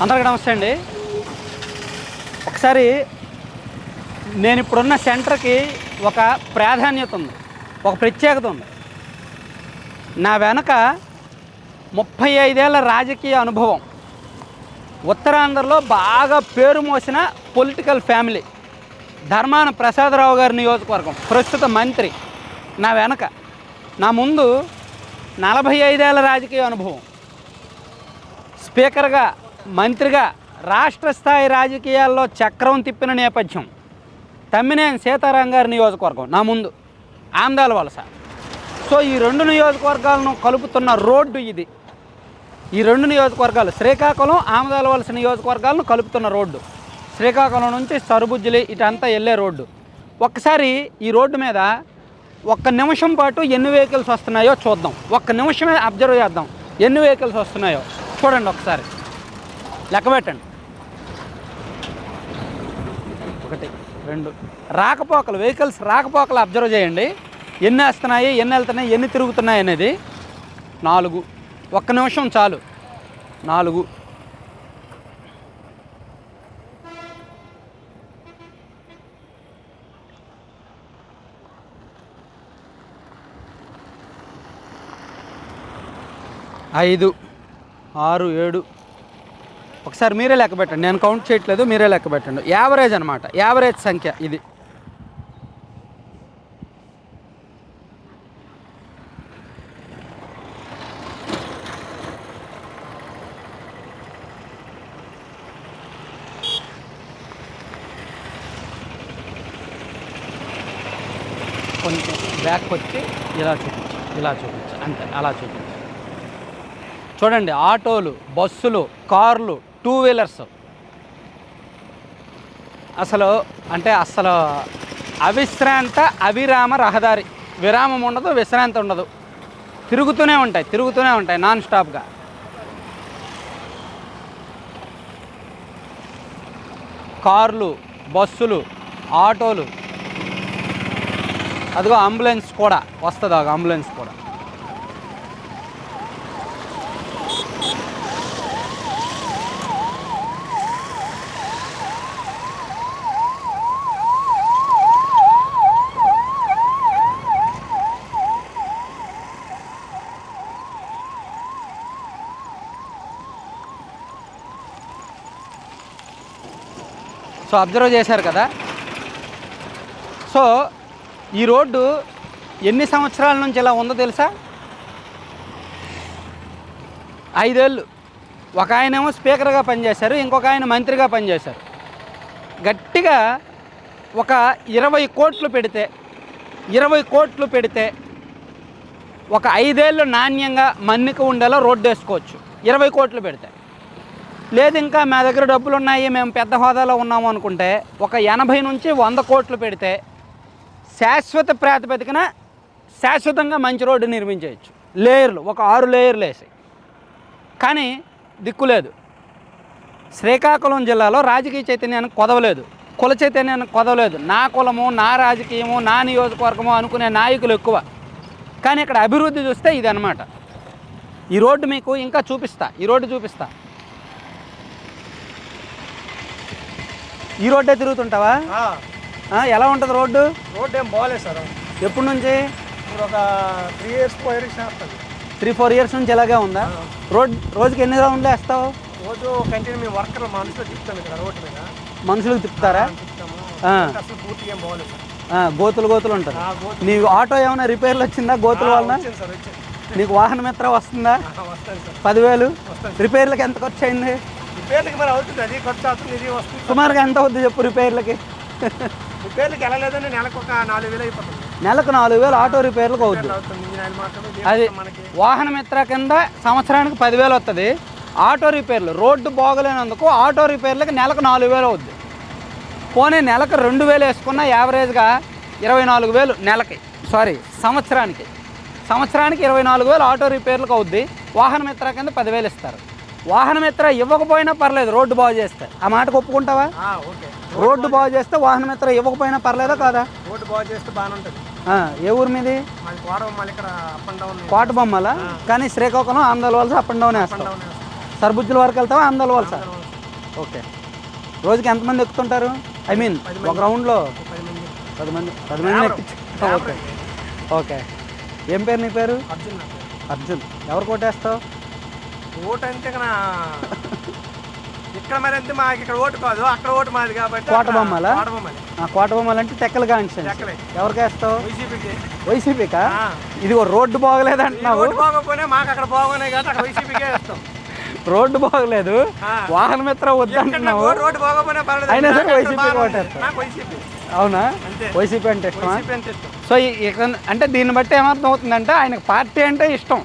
అందరికీ నమస్తే అండి. ఒకసారి నేను ఇప్పుడున్న సెంటర్కి ఒక ప్రాధాన్యత ఉంది ఒక ప్రత్యేకత ఉంది. నా వెనక ముప్పై ఐదేళ్ళ రాజకీయ అనుభవం ఉత్తరాంధ్రలో బాగా పేరు మోసిన పొలిటికల్ ఫ్యామిలీ ధర్మాన ప్రసాదరావు గారి నియోజకవర్గం ప్రస్తుత మంత్రి నా వెనక. నా ముందు నలభై ఐదేళ్ళ రాజకీయ అనుభవం. స్పీకర్గా మంత్రిగా రాష్ట్ర స్థాయి రాజకీయాల్లో చక్రం తిప్పిన నేపథ్యం. తమ్మినేని సీతారాం గారి నియోజకవర్గం నా ముందు. ఆందాల వలస. సో ఈ రెండు నియోజకవర్గాలను కలుపుతున్న రోడ్డు ఇది. ఈ రెండు నియోజకవర్గాలు శ్రీకాకుళం ఆమదాల వలస నియోజకవర్గాలను కలుపుతున్న రోడ్డు. శ్రీకాకుళం నుంచి సరుబుజ్జులి ఇటంతా వెళ్ళే రోడ్డు. ఒక్కసారి ఈ రోడ్డు మీద ఒక్క నిమిషం పాటు ఎన్ని వెహికల్స్ వస్తున్నాయో చూద్దాం. ఒక్క నిమిషమే అబ్జర్వ్ చేద్దాం. ఎన్ని వెహికల్స్ వస్తున్నాయో. చూడండి ఒకసారి. లెక్క పెట్టండి ఒకటి రెండు. రాకపోకలు వెహికల్స్ రాకపోకలు అబ్జర్వ్ చేయండి. ఎన్ని వేస్తున్నాయి ఎన్ని వెళ్తున్నాయి ఎన్ని తిరుగుతున్నాయి అనేది. నాలుగు. ఒక్క నిమిషం చాలు. నాలుగు. ఐదు. ఆరు ఏడు. ఒకసారి మీరే లెక్క పెట్టండి. నేను కౌంట్ చేయట్లేదు మీరే లెక్క పెట్టండి. యావరేజ్ అనమాట యావరేజ్ సంఖ్య ఇది. కొంచెం బ్యాక్ వచ్చి ఇలా చూపించు ఇలా చూపించు అంతే అలా చూపించు. చూడండి ఆటోలు బస్సులు కార్లు టూ వీలర్స్. అసలు అంటే అసలు అవిశ్రాంత అవిరామ రహదారి. విరామం ఉండదు విశ్రాంతి ఉండదు. తిరుగుతూనే ఉంటాయి తిరుగుతూనే ఉంటాయి నాన్ స్టాప్గా కార్లు బస్సులు ఆటోలు. అదిగో అంబులెన్స్ కూడా వస్తుంది ఒక అంబులెన్స్ కూడా. సో అబ్జర్వ్ చేశారు కదా. సో ఈ రోడ్డు ఎన్ని సంవత్సరాల నుంచి ఇలా ఉందో తెలుసా? ఐదేళ్ళు. ఒక ఆయనేమో స్పీకర్గా పనిచేశారు ఇంకొక ఆయన మంత్రిగా పనిచేశారు. గట్టిగా ఒక ఇరవై కోట్లు పెడితే ఇరవై కోట్లు పెడితే ఒక ఐదేళ్ళు నాణ్యంగా మన్నిక ఉండేలా రోడ్డు వేసుకోవచ్చు. ఇరవై కోట్లు పెడితే. లేదు ఇంకా మా దగ్గర డబ్బులు ఉన్నాయి మేము పెద్ద హోదాలో ఉన్నాము అనుకుంటే ఒక ఎనభై నుంచి వంద కోట్లు పెడితే శాశ్వత ప్రాతిపదికన శాశ్వతంగా మంచి రోడ్డు నిర్మించవచ్చు లేయర్లు ఒక ఆరు లేయర్లు వేసి. కానీ దిక్కు లేదు. శ్రీకాకుళం జిల్లాలో రాజకీయ చైతన్యానికి కొదవలేదు. కుల చైతన్యానికి కొదవలేదు. నా కులము నా రాజకీయము నా నియోజకవర్గము అనుకునే నాయకులు ఎక్కువ. కానీ ఇక్కడ అభివృద్ధి చూస్తే ఇది ఈ రోడ్డు మీకు ఇంకా చూపిస్తా ఈ రోడ్డు చూపిస్తా. ఈ రోడ్డే తిరుగుతుంటావా? ఎలా ఉంటుంది రోడ్డు? రోడ్ ఏం బాగాలేదు సార్. ఎప్పటి నుంచి? ఇప్పుడు ఒక three years four years three four years నుంచి ఇలాగే ఉందా? రోడ్ రోజుకి ఎన్ని రౌండ్లు వేస్తావు? రోజు కంటిన్యూ మేము వర్కర్లు మనుషులు తిప్పుతాం ఇక్కడ రోడ్డు మీద. మనుషులకు తిప్పుతారా. అసలు పూర్తిగా బాగాలేదు గోతులు గోతులు గోతులు. నీ ఆటో ఏమైనా రిపేర్లు వచ్చిందా గోతుల వలన? నీకు వాహన మిత్ర వస్తుందా? పదివేలు? రిపేర్లకి ఎంత ఖర్చు అయింది? రిపేర్లకి మరి అవుతుంది అది ఖర్చు అవుతుంది ఇది వస్తుంది. సుమారుగా ఎంత అవుద్ది చెప్పు రిపేర్లకి? రిపేర్లకి వెళ్ళలేదని నెలకు ఒక నాలుగు వేలు అయిపోతుంది. నెలకు నాలుగు వేలు ఆటో రిపేర్లకు అవుద్ది. అవుతుంది అది వాహన మిత్ర కింద సంవత్సరానికి పదివేలు వస్తుంది ఆటో రిపేర్లు రోడ్డు బాగలేనందుకు ఆటో రిపేర్లకి నెలకు నాలుగు వేలు అవుద్ది. పోనీ నెలకు రెండు వేలు వేసుకున్న యావరేజ్గా ఇరవై నాలుగు వేలు నెలకి సారీ సంవత్సరానికి. సంవత్సరానికి ఇరవై నాలుగు వేలు ఆటో రిపేర్లకు అవుద్ది. వాహన మిత్ర కింద పదివేలు ఇస్తారు. వాహన మిత్ర ఇవ్వకపోయినా పర్లేదు రోడ్డు బాగు చేస్తే. ఆ మాటకు ఒప్పుకుంటావా? రోడ్డు బాగు చేస్తే వాహన మిత్ర ఇవ్వకపోయినా పర్లేదా కాదా? రోడ్డు బాగు చేస్తే బాగానే ఉంటుంది. ఏ ఊరు మీది? కోట బొమ్మల? కానీ శ్రీకాకుళం ఆందోళన వలస అప్ అండ్ డౌన్ వేస్తాం. సర్బుజ్జుల వరకు వెళ్తావా ఆందోళన వలస. ఓకే. రోజుకి ఎంతమంది ఎక్కుతుంటారు? ఐ మీన్ ఒక రౌండ్లో? పది మంది. పది మంది ఎక్కించు ఓకే. ఓకే. ఏం పేరు నీ పేరు? అర్జున్. అర్జున్. ఎవరు కొట్టేస్తావు ఓటు అంటే ఇక్కడ మరి అంతే మాకు ఇక్కడ ఓటు కాదు? అక్కడ ఓటు మాది కాబట్టి కోట బొమ్మలా? కోట బొమ్మలంటే టెక్కలు కాన్స్టెన్స్ టెక్కలే. ఎవరికి వేస్తావు? వైసీపీకి. ఇది రోడ్డు బాగలేదు అంటున్నావు ఓటు బాగోకపోయినా మాకు అక్కడ బాగున్నాయి కాబట్టి అక్కడ వైసీపీకే వేస్తాం. రోడ్డు బాగలేదు. వాహన మిత్ర వద్దంటున్నావు. రోడ్డు బాగోకపోయినా పర్లేదు అయినా సరే వైసీపీ. అవునా? వైసీపీ అంటే ఇష్టమా? అంటే ఇష్టం. సో ఈ- ఇక అంటే దీన్ని బట్టి ఏమర్థం అవుతుందంటే ఆయనకు పార్టీ అంటే ఇష్టం.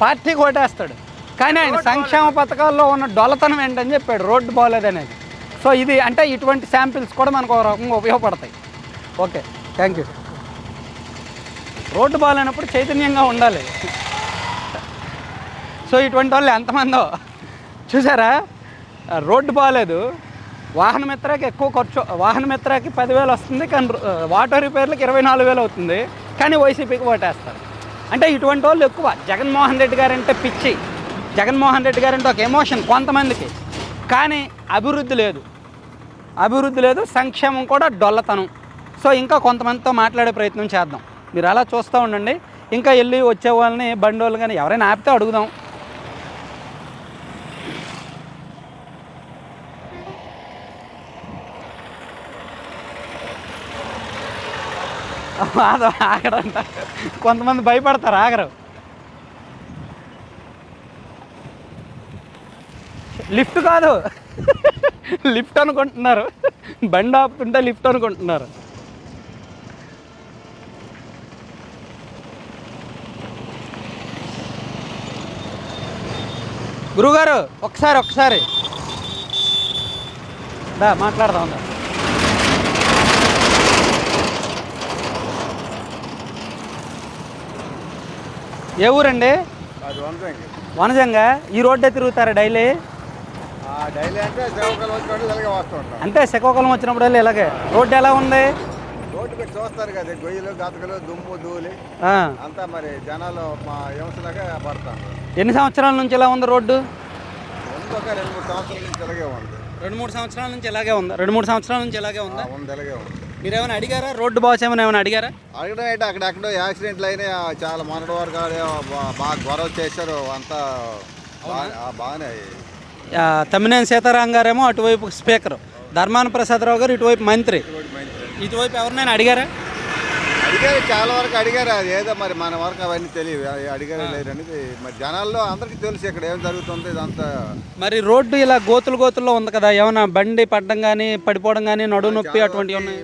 పార్టీ కొట్టేస్తాడు కానీ ఆయన సంక్షేమ పథకాల్లో ఉన్న డొలతనం ఏంటని చెప్పాడు రోడ్డు బాగోలేదు అనేది. సో ఇది అంటే ఇటువంటి శాంపిల్స్ కూడా మనకు ఒక రకంగా ఉపయోగపడతాయి. Okay thank you. రోడ్డు బాగాలేనప్పుడు చైతన్యంగా ఉండాలి. సో ఇటువంటి వాళ్ళు ఎంతమందో చూసారా? రోడ్డు బాగాలేదు. వాహన మిత్రకి ఎక్కువ ఖర్చు వాహన మిత్రకి పదివేలు వస్తుంది కానీ వాటర్ రిపేర్లకు ఇరవై నాలుగు వేలు అవుతుంది. కానీ వైసీపీకి ఓటేస్తారు. అంటే ఇటువంటి వాళ్ళు ఎక్కువ. జగన్మోహన్ రెడ్డి గారు అంటే పిచ్చి. జగన్మోహన్ రెడ్డి గారు అంటే ఒక ఎమోషన్ కొంతమందికి. కానీ అభివృద్ధి లేదు. అభివృద్ధి లేదు సంక్షేమం కూడా డొల్లతనం. సో ఇంకా కొంతమందితో మాట్లాడే ప్రయత్నం చేద్దాం. మీరు అలా చూస్తూ ఉండండి. ఇంకా వెళ్ళి వచ్చే వాళ్ళని బండి వాళ్ళు కానీ ఎవరైనా ఆపితే అడుగుదాం. ఆదో ఆగడంట. కొంతమంది భయపడతారు ఆగరు. లిఫ్ట్ కాదు. లిఫ్ట్ అనుకుంటున్నారు. బండి ఆపుతుంటే లిఫ్ట్ అనుకుంటున్నారు. గురుగారు ఒకసారి ఒకసారి. దా మాట్లాడదాం దా. ఏ ఊరండి? వనజంగా? ఈ రోడ్డే తిరుగుతారా డైలీ? అంటే శ్రీకాకుళం వచ్చినప్పుడు ఇలాగే. రోడ్డు ఎలా ఉంది? రోడ్డు పెట్టి చూస్తారు కదా గొయ్యలు గతకలు దుమ్ము ధూళి. అంతా మరి జనాలు మా హింసలాగా పడతాం ఎన్ని సంవత్సరాల నుంచి ఇలా ఉంది రోడ్డు? ఒక రెండు మూడు సంవత్సరాల నుంచి ఇలాగే ఉంది. రెండు మూడు సంవత్సరాల నుంచి ఇలాగే ఉంది. రెండు మూడు సంవత్సరాల నుంచి ఇలాగే ఉందా? ఉంది ఇలాగే ఉంది. మీరు ఏమైనా అడిగారా? రోడ్డు బాస్ ఏమైనా ఏమైనా అడిగారా? అడగడం అయితే అక్కడెక్కడో యాక్సిడెంట్లు అయినాయి. ఆ, చాలా మొన్నటి వరకు బాగా గొడవ చేశారు. అంతా బాగానే అయ్యాయి. తమ్మినేని సీతారాం గారేమో అటువైపు స్పీకర్. ధర్మాన ప్రసాదరావు గారు ఇటువైపు మంత్రి. ఇటువైపు ఎవరినైనా అడిగారా? అడిగారు చాలా వరకు అడిగారు. అది ఏదో మరి మన వరకు అవన్నీ తెలియదు అడిగారు అనేది మరి జనాల్లో అందరికీ తెలుసు ఇక్కడ ఏం జరుగుతుంది ఇదంతా. మరి రోడ్డు ఇలా గోతులు గోతుల్లో ఉంది కదా ఏమైనా బండి పడడం కానీ పడిపోవడం కానీ నడువు నొప్పి అటువంటివి ఉన్నాయి?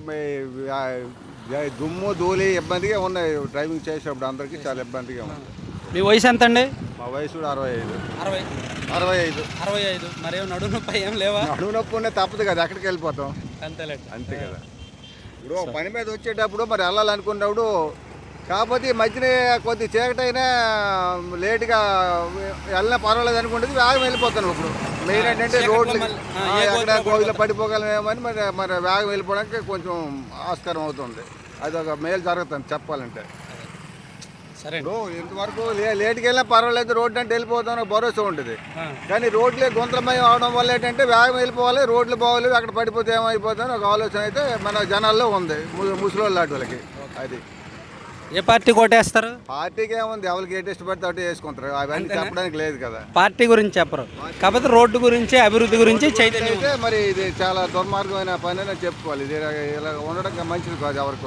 దుమ్ము ధూళి ఇబ్బందిగా ఉన్నాయి. డ్రైవింగ్ చేసేటప్పుడు అందరికీ చాలా ఇబ్బందిగా ఉంది. మీ వయసు ఎంత అండి మా వయసు కూడా అరవై ఐదు. అరవై అరవై ఐదు. అరవై ఐదు. మరి నడువు నొప్పి ఏం లేవా? నడుము నొప్పి ఉండే తప్పదు కదా ఎక్కడికి వెళ్ళిపోతాం. అంతేలేండి. అంతే కదా. ఇప్పుడు ఒక పని మీద వచ్చేటప్పుడు మరి వెళ్ళాలనుకున్నప్పుడు కాకపోతే ఈ మధ్యన కొద్ది చీకటైనా లేట్గా వెళ్ళినా పర్వాలేదు అనుకుంటుంది వేగం వెళ్ళిపోతాను ఇప్పుడు. మెయిన్ ఏంటంటే రోడ్లు ఎక్కడ గోవిలో పడిపోగలమేమని మరి మరి వేగం వెళ్ళిపోవడానికి కొంచెం ఆస్కారం అవుతుంది. అది ఒక మేలు జరుగుతుంది చెప్పాలంటే. సరే ఇంతవరకు లేట్కి వెళ్ళినా పర్వాలేదు రోడ్డు అంటే వెళ్ళిపోతాం భరోసా ఉంటుంది కానీ రోడ్లే గుంతలమయం అవడం వల్ల ఏంటంటే వేగం వెళ్ళిపోవాలి రోడ్లు బాగోలేదు అక్కడ పడిపోతే ఏమైపోతుందని ఒక ఆలోచన అయితే మన జనాల్లో ఉంది ము- ముసలోళ్ళు లాంటి వాళ్ళకి. అది. ఏ పార్టీ కోటేస్తారు పార్టీకి ఏముంది ఎవరికి ఏ టెస్ట్ పడితే అటు వేసుకుంటారు. అవన్నీ చెప్పడానికి లేదు కదా. పార్టీ గురించి చెప్పరు. కాకపోతే రోడ్డు గురించి అభివృద్ధి గురించి చైతన్యం మరి ఇది చాలా దుర్మార్గమైన పని అని చెప్పుకోవాలి. ఇది ఇలా- ఉండడం మంచిది కాదు ఎవరికి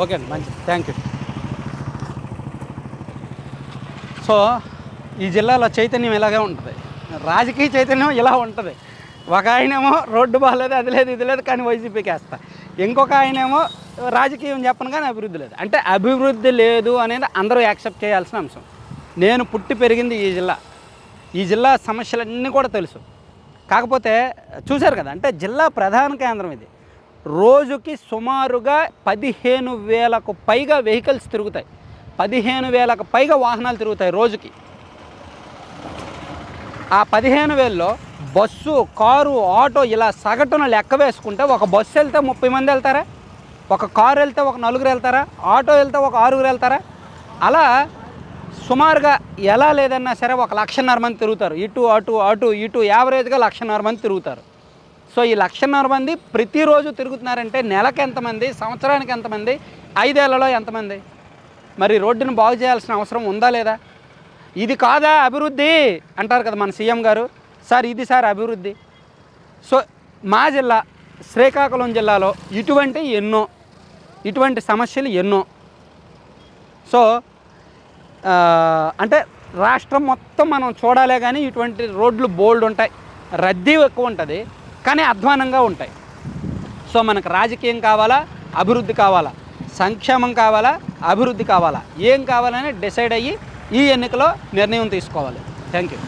ఓకే అండి మంచిది. థ్యాంక్ యూ సో ఈ జిల్లాలో చైతన్యం ఇలాగే ఉంటుంది. రాజకీయ చైతన్యం ఇలా ఉంటుంది. ఒక ఆయనేమో రోడ్డు బాగాలేదు అది లేదు ఇది లేదు కానీ వైసీపీకి వేస్తా ఇంకొక ఆయనేమో రాజకీయం చెప్పను కానీ అభివృద్ధి లేదు. అంటే అభివృద్ధి లేదు అనేది అందరూ యాక్సెప్ట్ చేయాల్సిన అంశం. నేను పుట్టి పెరిగింది ఈ జిల్లా. ఈ జిల్లా సమస్యలన్నీ కూడా తెలుసు. కాకపోతే చూశారు కదా అంటే జిల్లా ప్రధాన కేంద్రం ఇది. రోజుకి సుమారుగా పదిహేను వేలకు పైగా వెహికల్స్ తిరుగుతాయి. పదిహేను వేలకు పైగా వాహనాలు తిరుగుతాయి రోజుకి. ఆ పదిహేను వేల్లో బస్సు కారు ఆటో ఇలా సగటున లెక్క వేసుకుంటే ఒక బస్సు వెళ్తే ముప్పై మంది వెళ్తారా? ఒక కారు వెళ్తే ఒక నలుగురు వెళ్తారా? ఆటో వెళ్తే ఒక ఆరుగురు వెళ్తారా? అలా సుమారుగా ఎలా లేదన్నా సరే ఒక లక్షన్నర మంది తిరుగుతారు. ఇటు అటు అటు ఇటు యావరేజ్గా లక్షన్నర మంది తిరుగుతారు. సో ఈ లక్షన్నర మంది ప్రతిరోజు తిరుగుతున్నారంటే నెలకు ఎంతమంది సంవత్సరానికి ఎంతమంది ఐదేళ్ళలో ఎంతమంది మరి రోడ్డును బాగు చేయాల్సిన అవసరం ఉందా లేదా? ఇది కాదా అభివృద్ధి? అంటారు కదా మన సీఎం గారు. సార్ ఇది సార్ అభివృద్ధి. సో మా జిల్లా శ్రీకాకుళం జిల్లాలో ఇటువంటి ఎన్నో ఇటువంటి సమస్యలు ఎన్నో. సో అంటే రాష్ట్రం మొత్తం మనం చూడాలే కానీ ఇటువంటి రోడ్లు బోల్డ్ ఉంటాయి. రద్దీ ఎక్కువ ఉంటుంది కానీ అధ్వానంగా ఉంటాయి. సో మనకు రాజకీయం కావాలా అభివృద్ధి కావాలా? సంక్షేమం కావాలా? అభివృద్ధి కావాలా? ఏం కావాలని డిసైడ్ అయ్యి ఈ ఎన్నికలో నిర్ణయం తీసుకోవాలి. Thank you